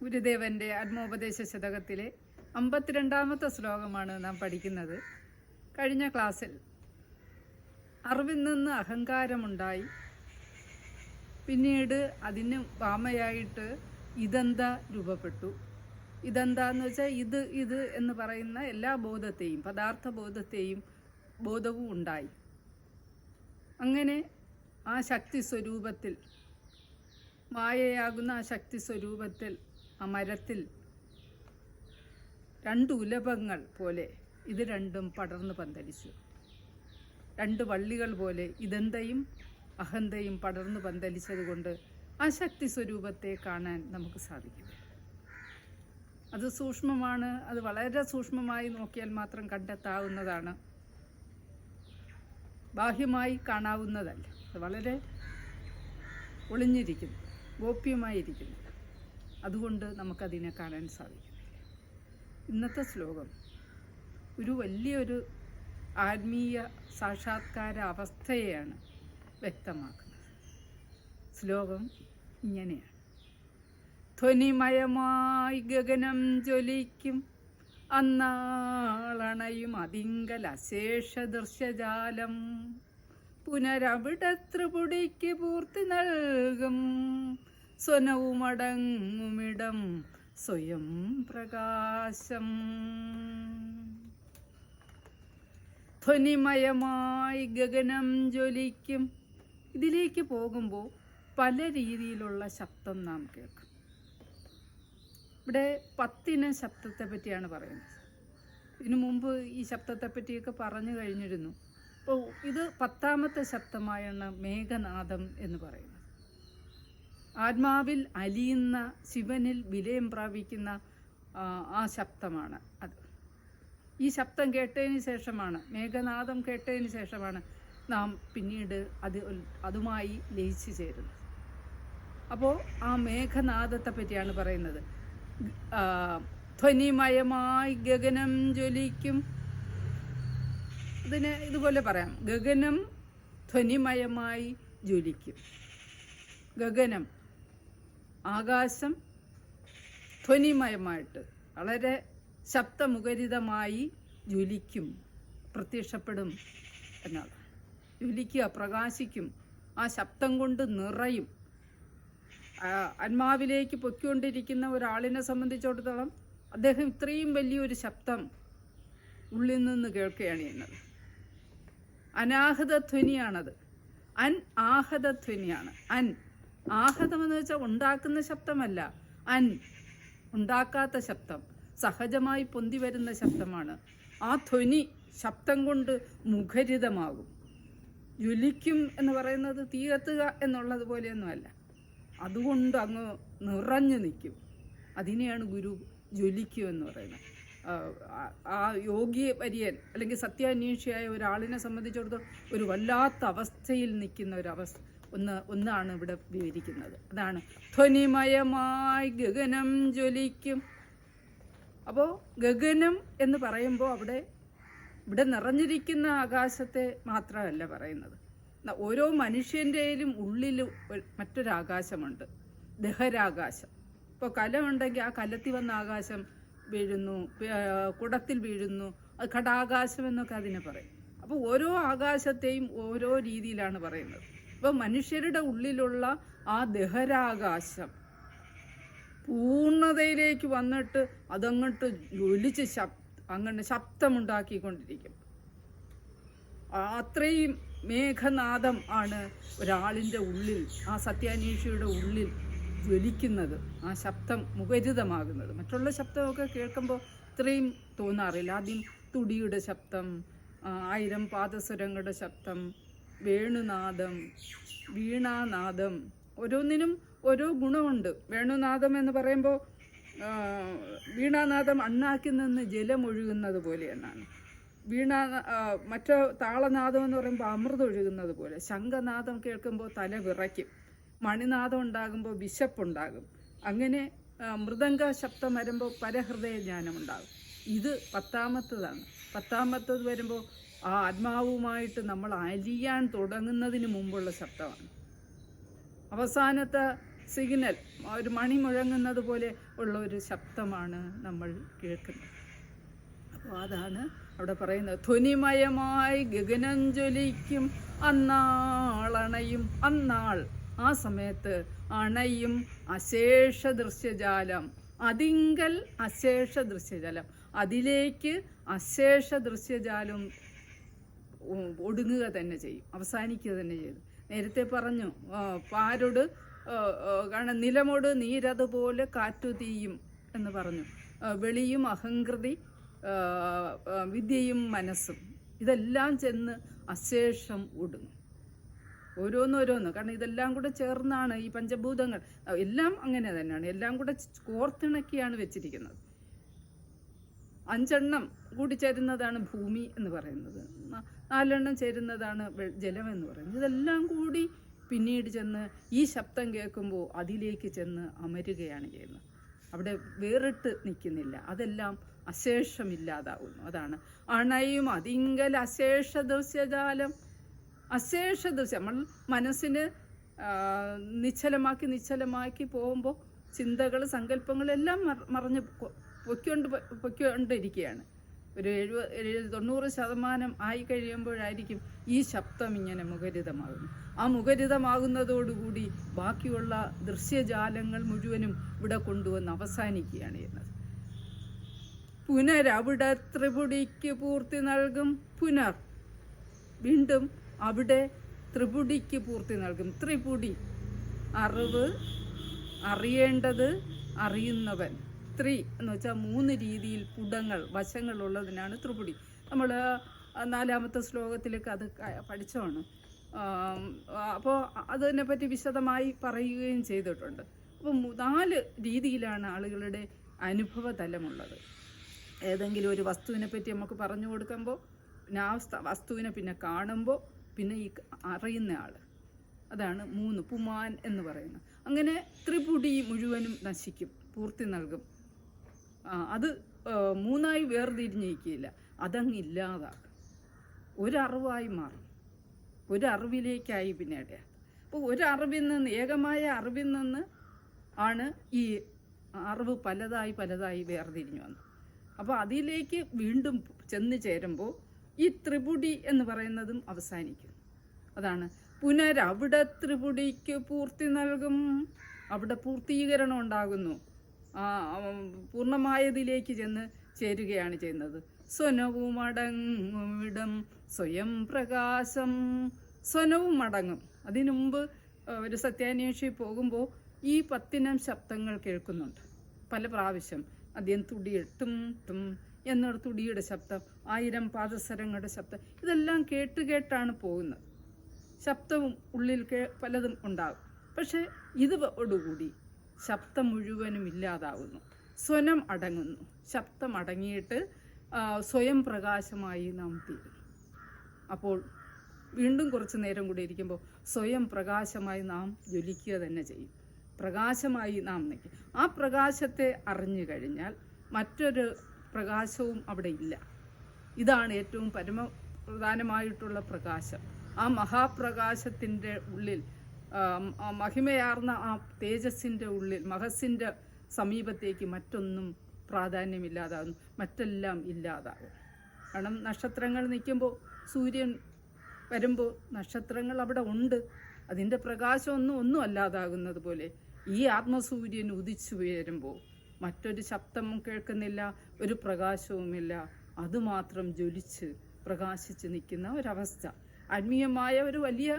ഗുരുദേവന്റെ ആത്മോപദേശ ശതകത്തിലെ അമ്പത്തിരണ്ടാമത്തെ ശ്ലോകമാണ് നാം പഠിക്കുന്നത്. കഴിഞ്ഞ ക്ലാസ്സിൽ അറിവിൽ നിന്ന് അഹങ്കാരമുണ്ടായി. പിന്നീട് അതിന് വാമയായിട്ട് ഇതന്ത രൂപപ്പെട്ടു. ഇതെന്താന്ന് വെച്ചാൽ ഇത് ഇത് എന്ന് പറയുന്ന എല്ലാ ബോധത്തെയും പദാർത്ഥ ബോധത്തെയും ബോധവും ഉണ്ടായി. അങ്ങനെ ആ ശക്തി സ്വരൂപത്തിൽ മായയാകുന്ന ആ ശക്തി സ്വരൂപത്തിൽ ആ മരത്തിൽ രണ്ട് ഉലഭങ്ങൾ പോലെ ഇത് രണ്ടും പടർന്നു പന്തലിച്ചു. രണ്ട് വള്ളികൾ പോലെ ഇതെന്തയും അഹന്തയും പടർന്നു പന്തലിച്ചതുകൊണ്ട് ആ ശക്തി സ്വരൂപത്തെ കാണാൻ നമുക്ക് സാധിക്കും. അത് സൂക്ഷ്മമാണ് അത് വളരെ സൂക്ഷ്മമായി നോക്കിയാൽ മാത്രം കണ്ടെത്താവുന്നതാണ്. ബാഹ്യമായി കാണാവുന്നതല്ല അത് വളരെ ഒളിഞ്ഞിരിക്കുന്നു ഗോപ്യമായിരിക്കുന്നു. അതുകൊണ്ട് നമുക്കതിനെ കാണാൻ സാധിക്കും. ഇന്നത്തെ ശ്ലോകം ഒരു വലിയൊരു ആത്മീയ സാക്ഷാത്കാര അവസ്ഥയെയാണ് വ്യക്തമാക്കുന്നത്. ശ്ലോകം ഇങ്ങനെയാണ്. ധ്വനിമയമായി ഗഗനം ജ്വലിക്കും അന്നാളണയും അതിങ്കൽ അശേഷ ദൃശ്യജാലം പുനരവിടത്രിപുടിക്ക് പൂർത്തി നൽകും സ്വനവുമടങ്ങുമിടം സ്വയം പ്രകാശം. ധ്വനിമയമായി ഗഗനം ജ്വലിക്കും. ഇതിലേക്ക് പോകുമ്പോൾ പല രീതിയിലുള്ള ശബ്ദം നാം കേൾക്കും. ഇവിടെ പത്തിന് ശബ്ദത്തെ പറ്റിയാണ് പറയുന്നത്. ഇതിനു മുമ്പ് ഈ ശബ്ദത്തെ പറ്റിയൊക്കെ പറഞ്ഞു കഴിഞ്ഞിരുന്നു. അപ്പോൾ ഇത് പത്താമത്തെ ശബ്ദമായാണ് മേഘനാദം എന്ന് പറയുന്നത്. ആത്മാവിൽ അലിയുന്ന ശിവനിൽ വിലയം പ്രാപിക്കുന്ന ആ, ശബ്ദമാണ് അത്. ഈ ശബ്ദം കേട്ടതിന് ശേഷമാണ് മേഘനാദം കേട്ടതിന് ശേഷമാണ് നാം പിന്നീട് അത് അതുമായി ലയിച്ചു ചേരുന്നത്. അപ്പോൾ ആ മേഘനാദത്തെ പറ്റിയാണ് പറയുന്നത്. ധ്വനിമയമായി ഗഗനം ജ്വലിക്കും. അതിന് ഇതുപോലെ പറയാം. ഗഗനം ധ്വനിമയമായി ജ്വലിക്കും. ഗഗനം ആകാശം ധ്വനിമയമായിട്ട് വളരെ ശബ്ദമുഖരിതമായി ജ്വലിക്കും പ്രത്യക്ഷപ്പെടും എന്നാണ്. ജ്വലിക്കുക പ്രകാശിക്കും ആ ശബ്ദം കൊണ്ട് നിറയും. ആത്മാവിലേക്ക് പൊയ്ക്കൊണ്ടിരിക്കുന്ന ഒരാളിനെ സംബന്ധിച്ചിടത്തോളം അദ്ദേഹം ഇത്രയും വലിയൊരു ശബ്ദം ഉള്ളിൽ നിന്ന് കേൾക്കുകയാണ് ചെയ്യുന്നത്. അനാഹത ധ്വനിയാണത് അൻ ആഹത ധ്വനിയാണ് അൻ ആഹതം എന്ന് വെച്ചാൽ ഉണ്ടാക്കുന്ന ശബ്ദമല്ല. അൻ ഉണ്ടാക്കാത്ത ശബ്ദം. സഹജമായി പൊന്തി വരുന്ന ശബ്ദമാണ്. ആ ധ്വനി ശബ്ദം കൊണ്ട് മുഖരിതമാകും. ജ്വലിക്കും എന്ന് പറയുന്നത് തീകത്തുക എന്നുള്ളത് പോലെയൊന്നുമല്ല അതുകൊണ്ട് അങ്ങ് നിറഞ്ഞു നിൽക്കും. അതിനെയാണ് ഗുരു ജ്വലിക്കൂ എന്ന് പറയുന്നത്. ആ, യോഗി വര്യൻ അല്ലെങ്കിൽ സത്യാന്വേഷിയായ ഒരാളിനെ സംബന്ധിച്ചിടത്തോളം ഒരു വല്ലാത്ത അവസ്ഥയിൽ നിൽക്കുന്ന ഒരവസ്ഥ ഒന്ന് ഒന്നാണ് ഇവിടെ വിവരിക്കുന്നത്. അതാണ് ധ്വനിമയമായി ഗഗനം ജ്വലിക്കും. അപ്പോൾ ഗഗനം എന്ന് പറയുമ്പോൾ അവിടെ ഇവിടെ നിറഞ്ഞിരിക്കുന്ന ആകാശത്തെ മാത്രമല്ല പറയുന്നത്. ഓരോ മനുഷ്യന്റെയും ഉള്ളിൽ മറ്റൊരാകാശമുണ്ട്. ദഹരാകാശം. ഇപ്പോൾ കലമുണ്ടെങ്കിൽ ആ കലത്തിൽ വന്ന ആകാശം വീഴുന്നു കുടത്തിൽ വീഴുന്നു അത് ഘടാകാശം എന്നൊക്കെ അതിനെ പറയും. അപ്പോൾ ഓരോ ആകാശത്തെയും ഓരോ രീതിയിലാണ് പറയുന്നത്. അപ്പോൾ മനുഷ്യരുടെ ഉള്ളിലുള്ള ആ ദഹരാകാശം പൂർണതയിലേക്ക് വന്നിട്ട് അതങ്ങോട്ട് ജ്വലിച്ച് ശബ് അങ്ങനെ ശബ്ദമുണ്ടാക്കിക്കൊണ്ടിരിക്കും. അത്രയും മേഘനാദം ആണ് ഒരാളിന്റെ ഉള്ളിൽ ആ സത്യാന്വേഷിയുടെ ഉള്ളിൽ ജ്വലിക്കുന്നത് ആ ശബ്ദം മുഖരിതമാകുന്നത്. മറ്റുള്ള ശബ്ദമൊക്കെ കേൾക്കുമ്പോൾ ഇത്രയും തോന്നാറില്ല. ആദ്യം തുടിയുടെ ശബ്ദം ആയിരം പാദസ്വരങ്ങളുടെ ശബ്ദം വേണുനാദം വീണാനാദം. ഓരോന്നിനും ഓരോ ഗുണമുണ്ട്. വേണുനാദം എന്ന് പറയുമ്പോൾ വീണാനാദം അണ്ണാക്കി നിന്ന് ജലമൊഴുകുന്നത് പോലെ എന്നാണ്. വീണ മറ്റോ താളനാദം എന്ന് പറയുമ്പോൾ അമൃതം ഒഴുകുന്നത് പോലെ. ശംഖനാദം കേൾക്കുമ്പോൾ തല വിറയ്ക്കും. മണിനാദം ഉണ്ടാകുമ്പോൾ വിശപ്പുണ്ടാകും. അങ്ങനെ മൃദംഗ ശബ്ദം വരുമ്പോൾ പരഹൃദയ ജ്ഞാനം ഉണ്ടാകും. ഇത് പത്താമത്തതാണ്. പത്താമത്തത് വരുമ്പോൾ ആ ആത്മാവുമായിട്ട് നമ്മൾ അലിയാൻ തുടങ്ങുന്നതിന് മുമ്പുള്ള ശബ്ദമാണ്. അവസാനത്തെ സിഗ്നൽ ഒരു മണി മുഴങ്ങുന്നത് പോലെ ഉള്ള ഒരു ശബ്ദമാണ് നമ്മൾ കേൾക്കുന്നത്. അപ്പോൾ അതാണ് അവിടെ പറയുന്നത് ധ്വനിമയമായി ഗഗനം ജ്വലിക്കും അന്നാളണയും അന്നാൾ ആ സമയത്ത് അണയും അശേഷ ദൃശ്യജാലം അതിങ്കൽ അശേഷ ദൃശ്യജാലം അതിലേക്ക് അശേഷ ദൃശ്യജാലം ഒടുങ്ങുക തന്നെ ചെയ്യും അവസാനിക്കുക തന്നെ ചെയ്തു നേരത്തെ പറഞ്ഞു പാരോട് കാരണം നിലമോട് നീരതുപോലെ കാറ്റു തീയും എന്ന് പറഞ്ഞു. വെളിയും അഹങ്കൃതി വിദ്യയും മനസ്സും ഇതെല്ലാം ചെന്ന് അശേഷം ഒടുങ്ങും. ഓരോന്നോരോന്ന് കാരണം ഇതെല്ലാം കൂടെ ചേർന്നാണ് ഈ പഞ്ചഭൂതങ്ങൾ. എല്ലാം അങ്ങനെ തന്നെയാണ്. എല്ലാം കൂടെ കോർത്തിണക്കിയാണ് വെച്ചിരിക്കുന്നത്. അഞ്ചെണ്ണം കൂടി ചേരുന്നതാണ് ഭൂമി എന്ന് പറയുന്നത്. നാലെണ്ണം ചേരുന്നതാണ് ജലം എന്ന് പറയുന്നത്. ഇതെല്ലാം കൂടി പിന്നീട് ചെന്ന് ഈ ശബ്ദം കേൾക്കുമ്പോൾ അതിലേക്ക് ചെന്ന് അമരുകയാണ് ചെയ്യുന്നത്. അവിടെ വേറിട്ട് നിൽക്കുന്നില്ല. അതെല്ലാം അശേഷമില്ലാതാവുന്നു. അതാണ് അണയും അതിങ്കൽ അശേഷ ദൃശ്യജാലം. അശേഷ ദൃശ്യം. നമ്മൾ മനസ്സിന് നിശ്ചലമാക്കി നിശ്ചലമാക്കി പോകുമ്പോൾ ചിന്തകൾ സങ്കല്പങ്ങളെല്ലാം മറ- മറഞ്ഞ് പൊയ്ക്കൊണ്ട് പൊയ്ക്കൊണ്ടിരിക്കുകയാണ്. ഒരു എഴുപത് എഴു- തൊണ്ണൂറ് ശതമാനം ആയി കഴിയുമ്പോഴായിരിക്കും ഈ ശബ്ദം ഇങ്ങനെ മുഖരിതമാകുന്നു ആ മുഖരിതമാകുന്നതോടുകൂടി ബാക്കിയുള്ള ദൃശ്യജാലങ്ങൾ മുഴുവനും ഇവിടെ കൊണ്ടുവന്ന് അവസാനിക്കുകയാണ് ചെയ്യുന്നത് പുനരവിടെ ത്രിപുടിക്ക് പൂർത്തി നൽകും പുനർ വീണ്ടും അവിടെ ത്രിപുടിക്ക് പൂർത്തി നൽകും. ത്രിപുടി അറിവ് അറിയേണ്ടത് അറിയുന്നവൻ. ത്രി എന്ന് വെച്ചാൽ മൂന്ന് രീതിയിൽ പുടങ്ങൾ വശങ്ങളുള്ളതിനാണ് ത്രിപുടി. നമ്മൾ നാലാമത്തെ ശ്ലോകത്തിലേക്ക് അത് പഠിച്ചതാണ്. അപ്പോൾ അതിനെപ്പറ്റി വിശദമായി പറയുകയും ചെയ്തിട്ടുണ്ട്. അപ്പോൾ നാല് രീതിയിലാണ് ആളുകളുടെ അനുഭവ തലമുള്ളത് ഏതെങ്കിലും ഒരു വസ്തുവിനെ പറ്റി നമുക്ക് പറഞ്ഞു കൊടുക്കുമ്പോൾ പിന്നെ ആ വസ്തുവിനെ പിന്നെ കാണുമ്പോൾ പിന്നെ ഈ അറിയുന്ന ആൾ അതാണ് മൂന്ന് പുമാൻ എന്ന് പറയുന്നത്. അങ്ങനെ ത്രിപുടി മുഴുവനും നശിക്കും പൂർത്തി നൽകും. അത് മൂന്നായി വേർതിരിഞ്ഞിരിക്കില്ല അതങ്ങ് ഇല്ലാതാക്കും. ഒരറിവായി മാറും. ഒരറിവിലേക്കായി പിന്നീട് അപ്പോൾ ഒരറിവിൽ നിന്ന് ഏകമായ അറിവിൽ നിന്ന് ആണ് ഈ അറിവ് പലതായി പലതായി വേർതിരിഞ്ഞു വന്നത്. അപ്പോൾ അതിലേക്ക് വീണ്ടും ചെന്ന് ചേരുമ്പോൾ ഈ ത്രിപുടി എന്ന് പറയുന്നതും അവസാനിക്കും. അതാണ് പുനരവിടെ ത്രിപുടിക്ക് പൂർത്തി നൽകും. അവിടെ പൂർത്തീകരണം ഉണ്ടാകുന്നു. പൂർണമായതിലേക്ക് ചെന്ന് ചേരുകയാണ് ചെയ്യുന്നത്. സ്വനവും അടങ്ങുമിടം സ്വയം പ്രകാശം. സ്വനവും അടങ്ങും. അതിനു മുമ്പ് ഒരു സത്യാന്വേഷി പോകുമ്പോൾ ഈ പത്തിനം ശബ്ദങ്ങൾ കേൾക്കുന്നുണ്ട്. പല പ്രാവശ്യം ആദ്യം തുടിയിട്ടും തും എന്നൊരു തുടിയുടെ ശബ്ദം ആയിരം പാദസരങ്ങളുടെ ശബ്ദം ഇതെല്ലാം കേട്ട് കേട്ടാണ് പോകുന്നത്. ശബ്ദവും ഉള്ളിൽ കേ പലതും ഉണ്ടാകും. പക്ഷേ ഇതോടുകൂടി ശബ്ദം മുഴുവനും ഇല്ലാതാവുന്നു. സ്വനം അടങ്ങുന്നു. ശബ്ദം അടങ്ങിയിട്ട് സ്വയം പ്രകാശമായി നാം തീരും അപ്പോൾ വീണ്ടും കുറച്ച് നേരം കൂടി ഇരിക്കുമ്പോൾ സ്വയം പ്രകാശമായി നാം ജ്വലിക്കുക തന്നെ ചെയ്യും. പ്രകാശമായി നാം നിൽക്കും. ആ പ്രകാശത്തെ അറിഞ്ഞു കഴിഞ്ഞാൽ മറ്റൊരു പ്രകാശവും അവിടെ ഇല്ല. ഇതാണ് ഏറ്റവും പരമ പ്രധാനമായിട്ടുള്ള പ്രകാശം. ആ മഹാപ്രകാശത്തിന്റെ ഉള്ളിൽ മഹിമയാർന്ന ആ തേജസ്സിന്റെ ഉള്ളിൽ മഹസിന്റെ സമീപത്തേക്ക് മറ്റൊന്നും പ്രാധാന്യമില്ലാതാകുന്നു. മറ്റെല്ലാം ഇല്ലാതാകും കാരണം നക്ഷത്രങ്ങൾ നിൽക്കുമ്പോൾ സൂര്യൻ വരുമ്പോൾ നക്ഷത്രങ്ങൾ അവിടെ ഉണ്ട്. അതിന്റെ പ്രകാശമൊന്നും ഒന്നും അല്ലാതാകുന്നത് പോലെ ഈ ആത്മസൂര്യൻ ഉദിച്ചു ഉയരുമ്പോൾ മറ്റൊരു ശബ്ദം കേൾക്കുന്നില്ല ഒരു പ്രകാശവുമില്ല. അതുമാത്രം ജ്വലിച്ച് പ്രകാശിച്ച് നിൽക്കുന്ന ഒരവസ്ഥ. ആത്മീയമായ ഒരു വലിയ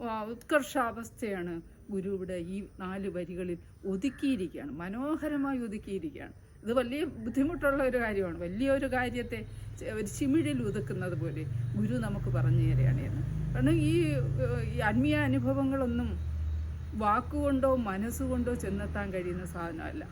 ഉത്കർഷാവസ്ഥയാണ് ഗുരു ഇവിടെ ഈ നാല് വരികളിൽ ഒതുക്കിയിരിക്കുകയാണ്. മനോഹരമായി ഒതുക്കിയിരിക്കുകയാണ്. ഇത് വലിയ ബുദ്ധിമുട്ടുള്ള ഒരു കാര്യമാണ്. വലിയൊരു കാര്യത്തെ ഒരു ചിമിഴിൽ ഒതുക്കുന്നത് പോലെ ഗുരു നമുക്ക് പറഞ്ഞു തരികയാണ് എന്ന്. കാരണം ഈ ആത്മീയ അനുഭവങ്ങളൊന്നും വാക്കുകൊണ്ടോ മനസ്സുകൊണ്ടോ ചെന്നെത്താൻ കഴിയുന്ന സാധനമല്ല.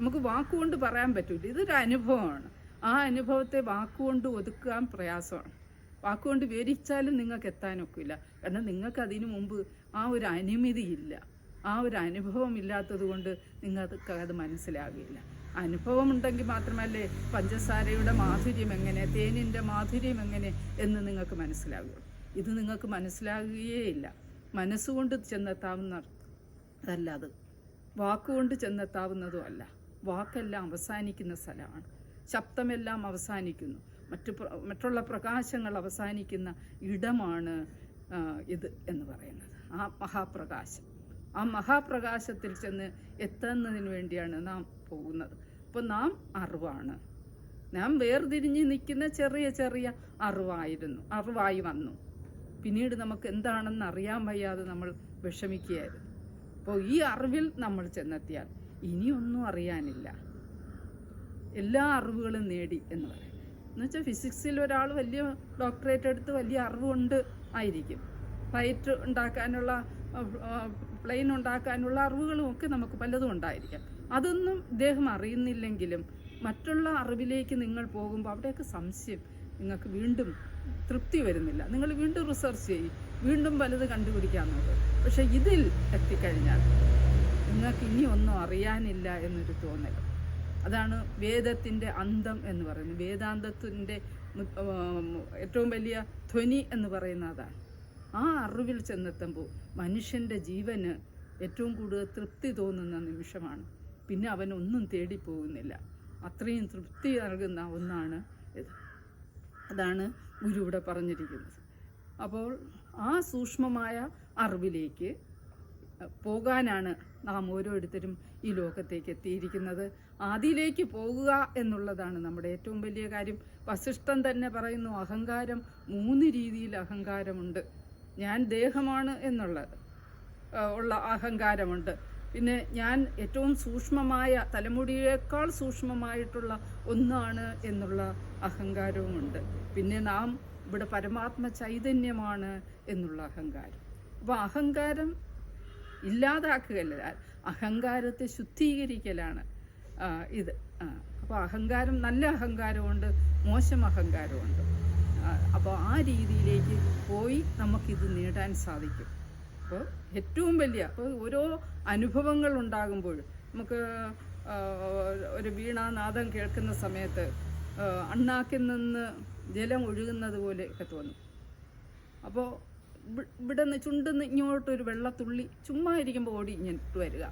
നമുക്ക് വാക്കുകൊണ്ട് പറയാൻ പറ്റില്ല ഇതൊരു അനുഭവമാണ്. ആ അനുഭവത്തെ വാക്കുകൊണ്ട് ഒതുക്കാൻ പ്രയാസമാണ്. വാക്കുകൊണ്ട് വിവരിച്ചാലും നിങ്ങൾക്ക് എത്താനൊക്കില്ല കാരണം നിങ്ങൾക്ക് അതിനു മുമ്പ് ആ ഒരു അനുമതിയില്ല. ആ ഒരു അനുഭവം ഇല്ലാത്തത് കൊണ്ട് നിങ്ങൾക്ക് അത് മനസ്സിലാകില്ല. അനുഭവം ഉണ്ടെങ്കിൽ മാത്രമല്ലേ പഞ്ചസാരയുടെ മാധുര്യം എങ്ങനെ തേനിന്റെ മാധുര്യം എങ്ങനെ എന്ന് നിങ്ങൾക്ക് മനസ്സിലാകുള്ളൂ. ഇത് നിങ്ങൾക്ക് മനസ്സിലാകുകയേ ഇല്ല. മനസ്സുകൊണ്ട് ചെന്നെത്താവുന്ന അതല്ല അത് വാക്കുകൊണ്ട് ചെന്നെത്താവുന്നതും അല്ല. വാക്കെല്ലാം അവസാനിക്കുന്ന സ്ഥലമാണ്. ശബ്ദമെല്ലാം അവസാനിക്കുന്നു. മറ്റു മറ്റുള്ള പ്രകാശങ്ങൾ അവസാനിക്കുന്ന ഇടമാണ് ഇത് എന്ന് പറയുന്നത്. ആ മഹാപ്രകാശം. ആ മഹാപ്രകാശത്തിൽ ചെന്ന് എത്തുന്നതിന് വേണ്ടിയാണ് നാം പോകുന്നത്. അപ്പോൾ നാം അറിവാണ്. നാം വേർതിരിഞ്ഞ് നിൽക്കുന്ന ചെറിയ ചെറിയ അറിവായിരുന്നു. അറിവായി വന്നു. പിന്നീട് നമുക്ക് എന്താണെന്ന് അറിയാൻ വയ്യാതെ നമ്മൾ വിഷമിക്കുകയായിരുന്നു. അപ്പോൾ ഈ അറിവിൽ നമ്മൾ ചെന്നെത്തിയാൽ ഇനിയൊന്നും അറിയാനില്ല. എല്ലാ അറിവുകളും നേടി എന്ന് പറയും. എന്നുവെച്ചാൽ ഫിസിക്സിൽ ഒരാൾ വലിയ ഡോക്ടറേറ്റ് എടുത്ത് വലിയ അറിവുണ്ട് ആയിരിക്കും. ഫ്ലൈറ്റ് ഉണ്ടാക്കാനുള്ള പ്ലെയിൻ ഉണ്ടാക്കാനുള്ള അറിവുകളും ഒക്കെ നമുക്ക് പലതും ഉണ്ടായിരിക്കാം. അതൊന്നും ഇദ്ദേഹം അറിയുന്നില്ലെങ്കിലും മറ്റുള്ള അറിവിലേക്ക് നിങ്ങൾ പോകുമ്പോൾ അവിടെയൊക്കെ സംശയം. നിങ്ങൾക്ക് വീണ്ടും തൃപ്തി വരുന്നില്ല. നിങ്ങൾ വീണ്ടും റിസർച്ച് ചെയ്യും. വീണ്ടും പലത് കണ്ടുപിടിക്കാൻ നോക്കും. പക്ഷേ ഇതിൽ എത്തിക്കഴിഞ്ഞാൽ നിങ്ങൾക്ക് ഇനി ഒന്നും അറിയാനില്ല എന്നൊരു തോന്നൽ. അതാണ് വേദത്തിന്റെ അന്തം എന്ന് പറയുന്നത്. വേദാന്തത്തിന്റെ ഏറ്റവും വലിയ ധ്വനി എന്ന് പറയുന്ന അതാണ്. ആ അറിവിൽ ചെന്നെത്തുമ്പോൾ മനുഷ്യന്റെ ജീവന് ഏറ്റവും കൂടുതൽ തൃപ്തി തോന്നുന്ന നിമിഷമാണ്. പിന്നെ അവനൊന്നും തേടിപ്പോകുന്നില്ല അത്രയും തൃപ്തി നൽകുന്ന ഒന്നാണ് ഇത്. അതാണ് ഗുരു ഇവിടെ പറഞ്ഞിരിക്കുന്നത്. അപ്പോൾ ആ സൂക്ഷ്മമായ അറിവിലേക്ക് പോകാനാണ് നാം ഓരോരുത്തരും ഈ ലോകത്തേക്ക് എത്തിയിരിക്കുന്നത്. ആദിയിലേക്ക് പോകുക എന്നുള്ളതാണ് നമ്മുടെ ഏറ്റവും വലിയ കാര്യം. വസിഷ്ഠൻ തന്നെ പറയുന്നു അഹങ്കാരം മൂന്ന് രീതിയിൽ അഹങ്കാരമുണ്ട്. ഞാൻ ദേഹമാണ് എന്നുള്ളത് ഉള്ള അഹങ്കാരമുണ്ട്. പിന്നെ ഞാൻ ഏറ്റവും സൂക്ഷ്മമായ തലമുടിയേക്കാൾ സൂക്ഷ്മമായിട്ടുള്ള ഒന്നാണ് എന്നുള്ള അഹങ്കാരവുമുണ്ട്. പിന്നെ നാം ഇവിടെ പരമാത്മ ചൈതന്യമാണ് എന്നുള്ള അഹങ്കാരം. അപ്പോൾ അഹങ്കാരം ഇല്ലാതാക്കുകയല്ല. അഹങ്കാരത്തെ ശുദ്ധീകരിക്കലാണ് ഇത്. അപ്പോൾ അഹങ്കാരം നല്ല അഹങ്കാരമുണ്ട് മോശം അഹങ്കാരമുണ്ട്. അപ്പോൾ ആ രീതിയിലേക്ക് പോയി നമുക്കിത് നേടാൻ സാധിക്കും. അപ്പോൾ ഏറ്റവും വലിയ അപ്പോൾ ഓരോ അനുഭവങ്ങൾ ഉണ്ടാകുമ്പോൾ നമുക്ക് ഒരു വീണാനാദം കേൾക്കുന്ന സമയത്ത് അണ്ണാക്കിൽ നിന്ന് ജലം ഒഴുകുന്നത് പോലെ ഒക്കെ തോന്നും. അപ്പോൾ ഇവിടെ നിന്ന് ചുണ്ടിന്ന് ഇങ്ങോട്ട് ഒരു വെള്ളത്തുള്ളി ചുമ്മാ ഇരിക്കുമ്പോൾ ഓടി ഇങ്ങോട്ട് വരിക.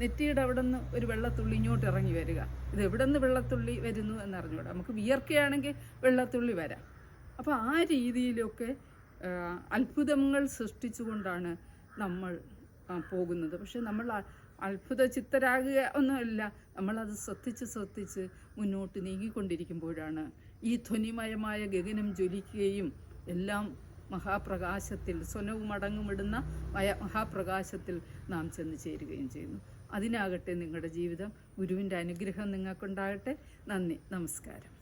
നെറ്റിയുടെ അവിടെ നിന്ന് ഒരു വെള്ളത്തുള്ളി ഇങ്ങോട്ട് ഇറങ്ങി വരിക. ഇത് എവിടെ നിന്ന് വെള്ളത്തുള്ളി വരുന്നു എന്ന് അറിഞ്ഞുകൂടാ നമുക്ക് വിയർക്കുകയാണെങ്കിൽ വെള്ളത്തുള്ളി വരാം. അപ്പോൾ ആ രീതിയിലൊക്കെ അത്ഭുതങ്ങൾ സൃഷ്ടിച്ചുകൊണ്ടാണ് നമ്മൾ പോകുന്നത്. പക്ഷെ നമ്മൾ അത്ഭുത ചിത്തരാകുക ഒന്നുമല്ല നമ്മളത് ശ്രദ്ധിച്ച് ശ്രദ്ധിച്ച് മുന്നോട്ട് നീങ്ങിക്കൊണ്ടിരിക്കുമ്പോഴാണ് ഈ ധ്വനിമയമായ ഗഗനം ജ്വലിക്കുകയും എല്ലാം മഹാപ്രകാശത്തിൽ സ്വനവും അടങ്ങുമിടുന്ന മഹാപ്രകാശത്തിൽ നാം ചെന്ന് ചേരുകയും ചെയ്യുന്നു. അതിനാകട്ടെ നിങ്ങളുടെ ജീവിതം ഗുരുവിന്റെ അനുഗ്രഹം നിങ്ങൾക്കുണ്ടാകട്ടെ. നന്ദി നമസ്കാരം.